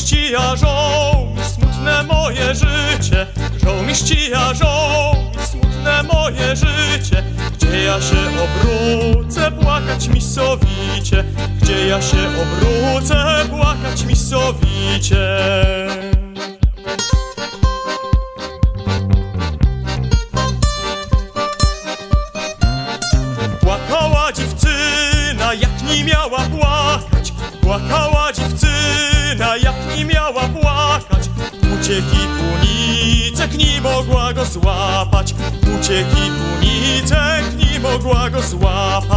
cija, żołnierz, smutne moje życie. Żołnierz cija, żołnierz, smutne moje życie. Gdzie ja się obrócę, płakać mi sowicie. Gdzie ja się obrócę, płakać mi sowicie. Płakała dziewczyna, jak nie miała płakać. Płakała miała płakać. Ucieki unicek, nie mogła go złapać. Ucieki unicek, nie mogła go złapać.